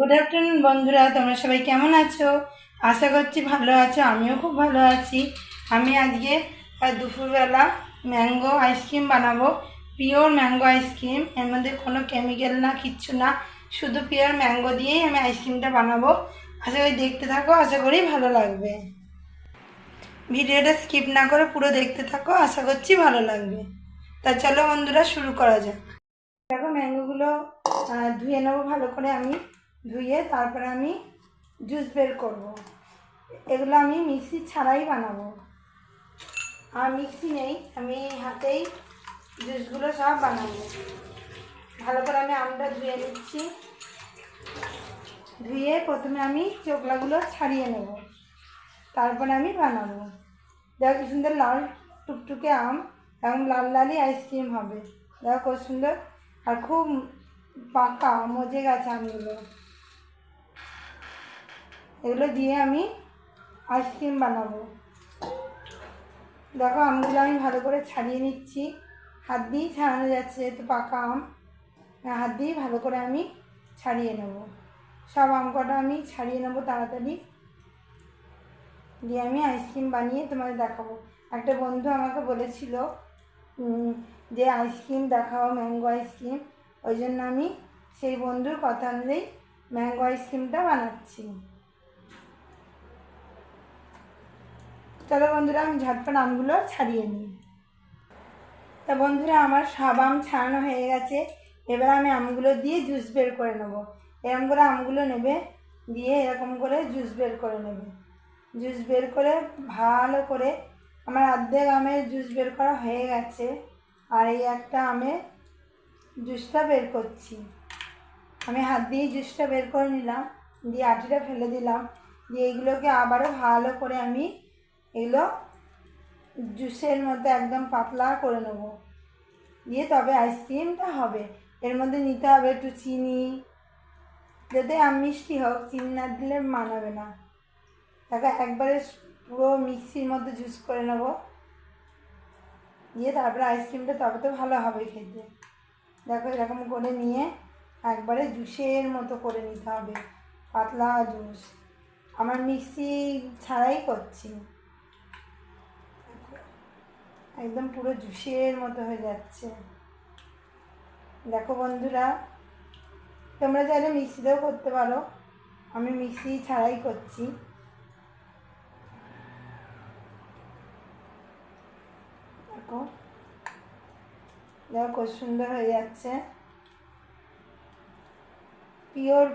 Good afternoon বন্ধুরা। তোমরা সবাই কেমন আছো? আশা করছি ভালো আছো। আমিও খুব ভালো আছি। আমি আজকে দুপুরবেলা ম্যাঙ্গো আইসক্রিম বানাবো। Pure mango ice cream. এর মধ্যে কোনো কেমিক্যাল না, কিচ্ছু না। শুধু পিওর ম্যাঙ্গো দিয়েই আমি আইসক্রিমটা বানাবো। আশা করি দেখতে থাকো। আশা করি ভালো লাগবে। ভিডিওটা স্কিপ না করে পুরো দেখতে থাকো। আশা করছি ভালো লাগবে। তা চলো বন্ধুরা, শুরু করা যাক। দেখো, ম্যাঙ্গোগুলো ধুয়ে নেব ভালো করে আমি। ধুয়ে তারপরে আমি জুস বের করব। এগুলো আমি মিক্সি ছাড়াই বানাবো। আর মিক্সি নেই, আমি হাতেই জুসগুলো সব বানাবো। ভালো করে আমি আমটা ধুয়ে নিচ্ছি। ধুয়ে প্রথমে আমি চোকলাগুলো ছাড়িয়ে নেব। তারপরে আমি বানাবো। দেখো কি সুন্দর লাল টুকটুকে আম এবং লাল লালই আইসক্রিম হবে। দেখো কত সুন্দর আর খুব পাকা মজে গেছে আমগুলো। এগুলো দিয়ে আমি আইসক্রিম বানাবো। দেখো আমগুলো আমি ভালো করে ছাড়িয়ে নিচ্ছি। হাত দিয়েই ছাড়ানো যাচ্ছে, যেহেতু পাকা আম। হাত দিয়েই ভালো করে আমি ছাড়িয়ে নেব। সব আম কটা আমি ছাড়িয়ে নেব তাড়াতাড়ি। দিয়ে আমি আইসক্রিম বানিয়ে তোমাদের দেখাবো। একটা বন্ধু আমাকে বলেছিল যে আইসক্রিম দেখাও ম্যাঙ্গো আইসক্রিম ওই জন্য আমি সেই বন্ধুর কথা অনুযায়ী ম্যাঙ্গো আইসক্রিমটা বানাচ্ছি। চলো বন্ধুরা, আমি ঝটপট আমগুলো ছাড়িয়ে নিই। তা বন্ধুরা, আমার সব আম ছাড়ানো হয়ে গেছে। এবার আমি আমগুলো দিয়ে জুস বের করে নেব। এরকম করে আমগুলো নেবে, দিয়ে এরকম করে জুস বের করে নেবে। জুস বের করে ভালো করে আমার অর্ধেক আমের জুস বের করা হয়ে গেছে। আর এই একটা আমের জুসটা বের করছি। আমি হাত দিয়ে জুসটা বের করে নিলাম, দিয়ে আটিটা ফেলে দিলাম। দিয়ে এইগুলোকে আবারও ভালো করে আমি এগুলো জুসের মধ্যে একদম পাতলা করে নেব। দিয়ে তবে আইসক্রিমটা হবে। এর মধ্যে নিতে হবে একটু চিনি। যাতে আম মিষ্টি হোক, চিনি না দিলে মানাবে না। দেখো একবারে পুরো মিক্সির মধ্যে জুস করে নেব। দিয়ে তারপরে আইসক্রিমটা তবে তো ভালো হবে খেতে। দেখো এরকম করে নিয়ে একবারে জুসের মতো করে নিতে হবে। পাতলা জুস। আমার মিক্সি ছাড়াই করছি। একদম পুরো জুসের মতো হয়ে যাচ্ছে। দেখো বন্ধুরা, তোমরা চাইলে মিক্সিতেও করতে পারো। আমি মিক্সি ছাড়াই করছি। দেখো দেখো খুব সুন্দর হয়ে যাচ্ছে। পিওর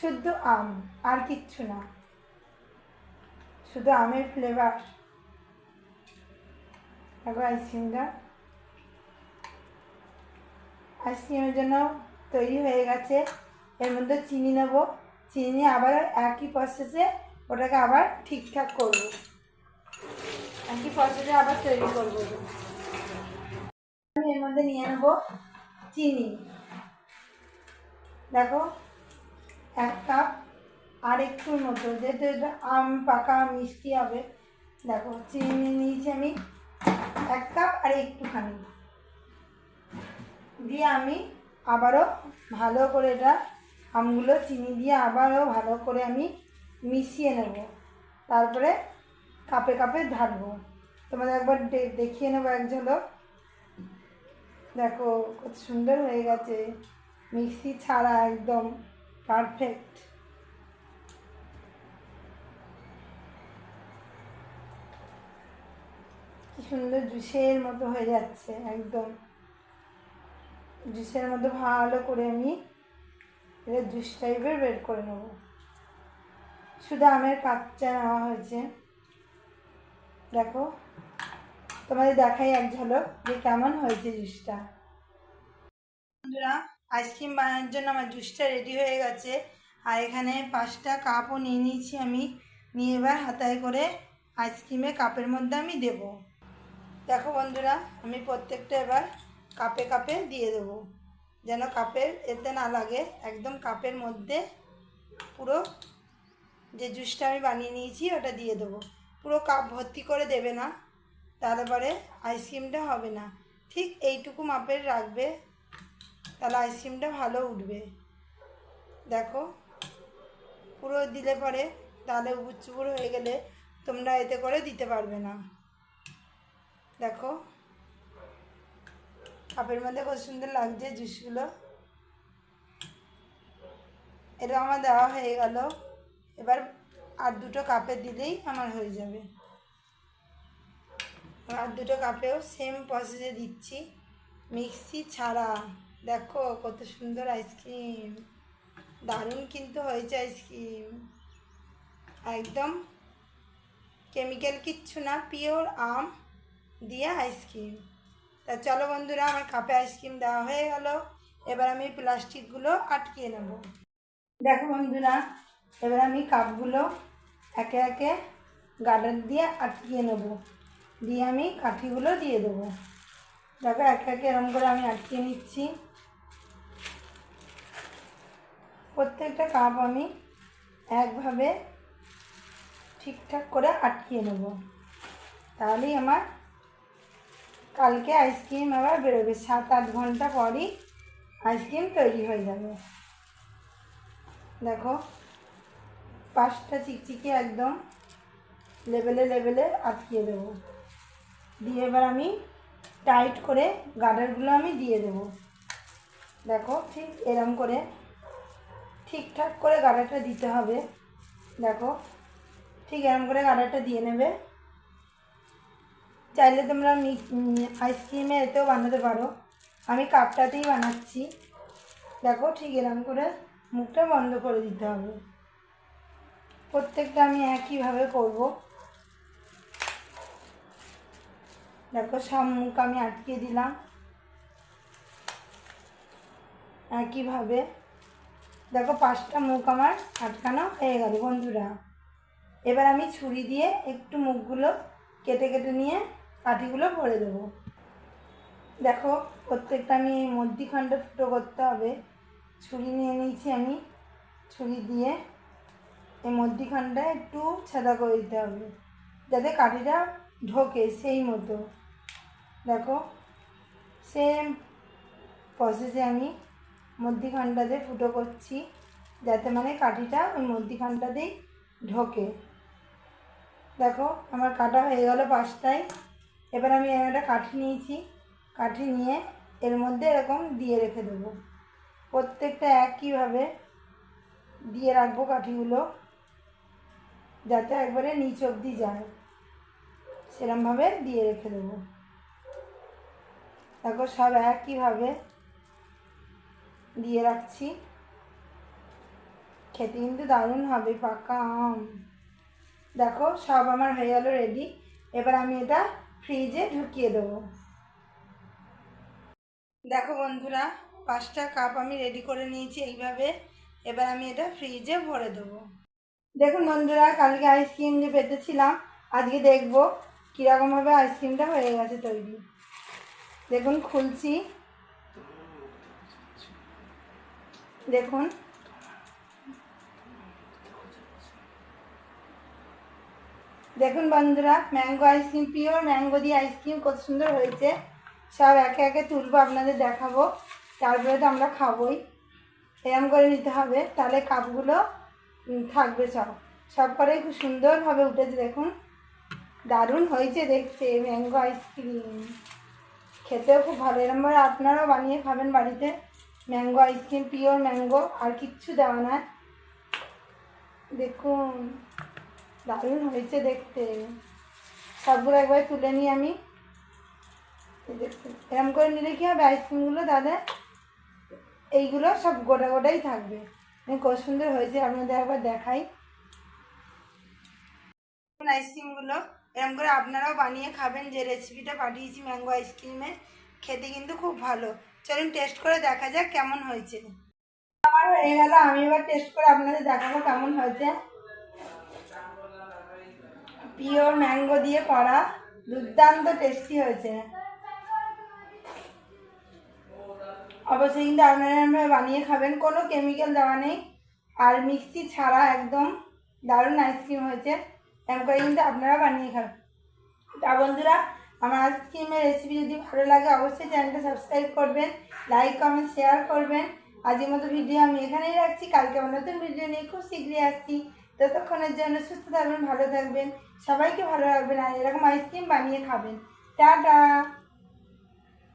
শুদ্ধ আম, আর কিচ্ছু না। শুধু আমের ফ্লেভার দেখো আইসক্রিমটা আইসক্রিমের জন্য তৈরি হয়ে গেছে। এর মধ্যে চিনি নেব। চিনি নিয়ে আবার একই প্রসেসে ওটাকে আবার ঠিকঠাক করব। একই প্রসেসে আবার তৈরি করব। আমি এর মধ্যে নিয়ে নেব চিনি। দেখো, এক কাপ আর একটুর মতো। যেহেতু আম, পাকা, মিষ্টি হবে, দেখো, চিনি নিয়েছি আমি। এক কাপ আর একটুখানি। দিয়ে আমি আবারও ভালো করে এটা আমগুলো চিনি দিয়ে আবারও ভালো করে আমি মিশিয়ে নেব। তারপরে কাপে কাপে ঢালবো। তোমাদের একবার দেখিয়ে নেব এক ঝলক। দেখো কত সুন্দর হয়ে গেছে। মিক্সি ছাড়া একদম পারফেক্ট সুন্দর জুসের মতো হয়ে যাচ্ছে, একদম। জুসের মধ্যে ভালো করে আমি এটা জুস টাইপের বের করে নেব। শুধু আমের কাচ্চা নেওয়া হয়েছে। দেখো, তোমাদের দেখাই এক ঝলক যে কেমন হয়েছে জুসটা। বন্ধুরা, আইসক্রিম বানানোর জন্য আমার জুসটা রেডি হয়ে গেছে। আর এখানে পাঁচটা কাপও নিয়ে নিয়েছি আমি। নিয়ে এবার হাতায় করে আইসক্রিমে কাপের মধ্যে আমি দেব। দেখো বন্ধুরা, আমি প্রত্যেকটা এবার কাপে কাপে দিয়ে দেবো। যেন কাপের এতে না লাগে, একদম কাপের মধ্যে পুরো যে জুসটা আমি বানিয়ে নিয়েছি, ওটা দিয়ে দেবো। পুরো কাপ ভর্তি করে দেবে না তাহলে পরে আইসক্রিমটা হবে না। ঠিক এইটুকু মাপের রাখবে, তাহলে আইসক্রিমটা ভালো উঠবে। দেখো, পুরো দিলে পরে তাহলে উপুর হয়ে গেলে তোমরা এতে করে দিতে পারবে না। দেখো। কাপের মধ্যে কত সুন্দর লাগছে জুসগুলো। এটা আমার দেওয়া হয়ে গেল। এবার আর দুটো কাপে দিলেই আমার হয়ে যাবে। আর দুটো কাপেও সেম প্রসেসে দিচ্ছি। মিক্সি ছাড়া। দেখো কত সুন্দর আইসক্রিম দারুণ কিন্তু হয়েছে আইসক্রিম একদম কেমিক্যাল কিচ্ছু না পিওর আম। দিয়ে আইসক্রিম তা চলো বন্ধুরা, আমার কাপে আইসক্রিম দেওয়া হয়ে গেল। এবার আমি প্লাস্টিকগুলো আটকিয়ে নেব। দেখো বন্ধুরা, এবার আমি কাপগুলো একে একে গার্ডার দিয়ে আটকিয়ে নেব। দিয়ে আমি কাঠিগুলো দিয়ে দেবো। দেখো, একে একে এরম করে আমি আটকিয়ে নিচ্ছি। প্রত্যেকটা কাপ আমি একভাবে ঠিকঠাক করে আটকিয়ে নেব। তাহলেই আমার কালকে আইসক্রিম আবার বেরোবে। সাত আট ঘণ্টা পরই আইসক্রিম তৈরি হয়ে যাবে। দেখো পাঁচটা চিকচিকি একদম লেবেলে লেবেলে আটকিয়ে দেবো। দিয়ে এবার আমি টাইট করে গার্ডারগুলো আমি দিয়ে দেবো। দেখো, ঠিক এরম করে, ঠিকঠাক করে গার্ডারটা দিতে হবে। দেখো, ঠিক এরম করে গার্ডারটা দিয়ে নেবে। চাইলে তোমরা আইসক্রিমে এতেও বানাতে পারো। আমি কাপটাতেই বানাচ্ছি। দেখো, ঠিক এরম করে মুখটা বন্ধ করে দিতে হবে। প্রত্যেকটা আমি একইভাবে করব। দেখো, সব মুখ আমি আটকে দিলাম। একইভাবে। দেখো, পাঁচটা মুখ আমার আটকানো হয়ে গেল, বন্ধুরা। এবার আমি ছুরি দিয়ে একটু মুখগুলো কেটে কেটে নিয়ে কাঠিগুলো ভরে দেবো। দেখো, প্রত্যেকটা আমি মধ্যিখানটা ফুটো করতে হবে। ছুরি নিয়ে নিয়েছি আমি। ছুরি দিয়ে এই মধ্যিখানটা একটু ছাদা করে দিতে হবে, যাতে কাঠিটা ঢোকে সেই মতো। দেখো সেম প্রসেসে আমি মধ্যিখানটাতে ফুটো করছি, যাতে মানে কাঠিটা ওই মধ্যিখানটাতেই ঢোকে। দেখো, আমার কাটা হয়ে গেল পাঁচটায়। এবার আমি একটা কাঠি নিয়েছি। কাঠি নিয়ে এর মধ্যে এরকম দিয়ে রেখে দেবো। প্রত্যেকটা একইভাবে দিয়ে রাখব কাঠিগুলো, যাতে একবারে নিচ অবধি যায়। সেরমভাবে দিয়ে রেখে দেবো। দেখো সব একইভাবে দিয়ে রাখছি। খেতে কিন্তু দারুণ হবে পাকা আম দেখো সব আমার হয়ে গেল রেডি এবার আমি এটা ফ্রিজে ঢুকিয়ে দেবো। দেখো বন্ধুরা, পাঁচটা কাপ আমি রেডি করে নিয়েছি এইভাবে। এবার আমি এটা ফ্রিজে ভরে দেবো। দেখুন বন্ধুরা, কালকে আইসক্রিম যে পেতেছিলাম আজকে দেখব কীরকমভাবে আইসক্রিমটা হয়ে গেছে তৈরি। দেখুন, খুলছি। দেখুন দেখুন বন্ধুরা, mango ice cream, pure mango দিয়ে আইসক্রিম কত সুন্দর হয়েছে। সব একে একে তুলবো, আপনাদের দেখাবো। তারপরে তো আমরা খাবোই। এরম করে নিতে হবে, তাহলে কাপগুলো থাকবে সব। সব করেই খুব সুন্দরভাবে উঠেছে, দেখুন। দারুণ হয়েছে দেখতে, ম্যাঙ্গো আইসক্রিম। খেতেও খুব ভালো। এরমভাবে আপনারাও বানিয়ে খাবেন বাড়িতে। Mango ice cream, pure mango, আর কিচ্ছু দেওয়া না দেখুন। দারুণ হয়েছে দেখতে। সবগুলো একবার তুলে নিই আমি। এরম করে নিলে কী হবে? আইসক্রিমগুলো তাহলে এইগুলো সব গোটা গোটাই থাকবে। কত সুন্দর হয়েছে, আপনাদের একবার দেখাই। আইসক্রিমগুলো এরকম করে আপনারাও বানিয়ে খাবেন। যে রেসিপিটা পাঠিয়েছি ম্যাঙ্গো আইসক্রিমে খেতে কিন্তু খুব ভালো। চলুন টেস্ট করে দেখা যাক কেমন হয়েছে। আমার হয়ে গেল, আমি এবার টেস্ট করে আপনাদের দেখাবো কেমন হয়েছে। পিওর ম্যাঙ্গো দিয়ে করা দুর্দান্ত টেস্টি হয়েছে। অবশ্যই কিন্তু আপনারা বানিয়ে খাবেন, কোনো কেমিক্যাল দেওয়া নেই। আর মিক্সি ছাড়া একদম দারুণ আইসক্রিম হয়েছে। এরকম করে কিন্তু আপনারা বানিয়ে খাবেন। তা বন্ধুরা, আমার আইসক্রিমের রেসিপি যদি ভালো লাগে, অবশ্যই চ্যানেলটা সাবস্ক্রাইব করবেন লাইক কমেন্ট শেয়ার করবেন। আজকের মতো ভিডিও আমি এখানেই রাখছি। কালকে আমার নতুন ভিডিও নিয়ে খুব শীঘ্রই আসছি। ততক্ষণের জন্য সুস্থ থাকবেন, ভালো থাকবেন, সবাইকে ভালো রাখবেন আর এরকম আইসক্রিম বানিয়ে খাবেন। টাটা!